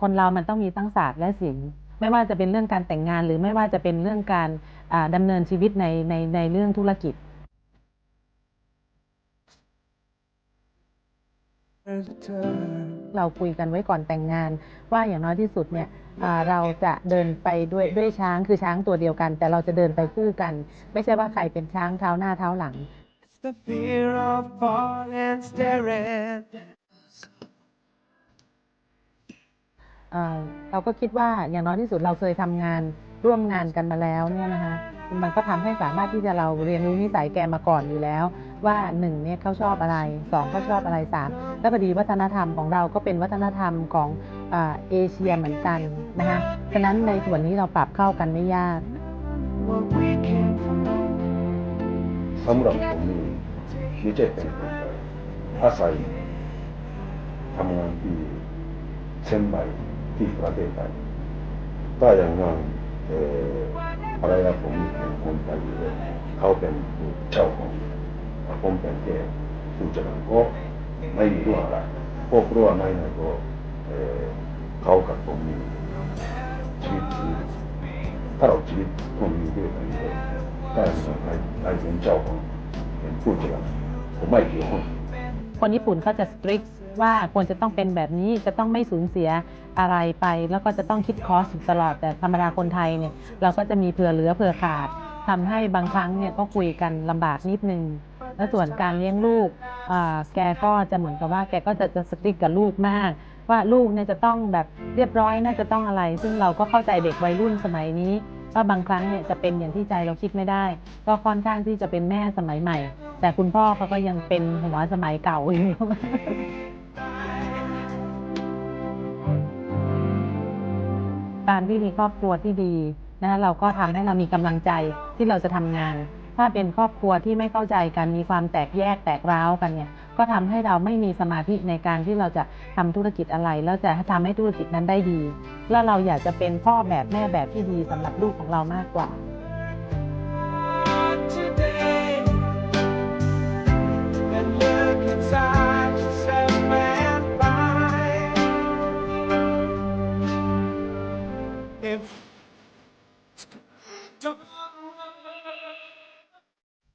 คนเรามันต้องมีทั้งศาสตร์และศิลป์ไม่ว่าจะเป็นเรื่องการแต่งงาน หรือไม่ว่าจะเป็นเรื่องการอ่าดำเนินชีวิตในในในเรื่องธุรกิจ เราคุยกันไว้ก่อนแต่งงาน ว่าอย่างน้อยที่สุดเนี่ยเราจะเดินไปด้วยด้วยช้างคือช้างตัวเดียวกัน แต่เราจะเดินไปคู่กัน ไม่ใช่ว่าใครเป็นช้างเท้าหน้าเท้าหลัง เเราก็คิดว่าอย่างน้อยที่สุดเราเคยทำงานร่วมงานกันมาแล้วเนี่ยนะคะมันก็ทำให้สามารถที่จะเราเรียนรู้นิสัยแกมาก่อนอยู่แล้ว ว่าหนึ่งเนี่ยเขาชอบอะไรสองเขาชอบอะไรสามแล้วพอดีวัฒนธรรมของเราก็เป็นวัฒนธรรมของเอเชียเหมือนกันนะคะฉะนั้นในส่วนนี้เราปรับเข้ากันไม่ยากสำหรับผมนี่ไม่ใช่เป็นคนไทยอาศัยทำงานที่เชียงใหม่ ที่ประเทศไทยถ้าอย่างนั้นเอ่อภรรยาผมเป็นคนไทยเขาเป็นเจ้าของผมเป็นแค่ผู้จัดการก็ไม่มีรู้อะไรพวกรู้อะไรนะก็เออเขากับผมมีชีวิตถ้าเราชีวิตคงอยู่ด้วยกันเลยถ้าอย่างนั้นใครเป็นเจ้าของเป็นผู้จัดการผมไม่เกี่ยวคนญี่ปุ่นเขาจะสตริก ว่าควรจะต้องเป็นแบบนี้จะต้องไม่สูญเสียอะไรไป แล้วก็จะต้องคิดคอสอยู่ตลอดแต่ธรรมดาคนไทยเนี่ยเราก็จะมีเผื่อเหลือเผื่อขาดทำให้บางครั้งเนี่ยก็คุยกันลำบากนิดนึงแล้วส่วนการเลี้ยงลูกแกก็จะเหมือนกับว่า แกก็จะจะสติกกับลูกมาก ว่าลูกเนี่ยจะต้องแบบเรียบร้อยน่าจะต้องอะไร ซึ่งเราก็เข้าใจเด็กวัยรุ่นสมัยนี้ว่าบางครั้งเนี่ยจะเป็นอย่างที่ใจเราคิดไม่ได้ ก็ค่อนข้างที่จะเป็นแม่สมัยใหม่ แต่คุณพ่อเขาก็ยังเป็นหัวสมัยเก่าอยู่ การที่มีครอบครัวที่ดีนะคะเราก็ทำให้เรามีกำลังใจที่เราจะทำงาน ถ้าเป็นครอบครัวที่ไม่เข้าใจกันมีความแตกแยกแตกร้าวกันเนี่ยก็ทำให้เราไม่มีสมาธิในการที่เราจะทำธุรกิจอะไร แล้วจะทำให้ธุรกิจนั้นได้ดี แล้วเราอยากจะเป็นพ่อแบบแม่แบบที่ดีสำหรับลูกของเรามากกว่า if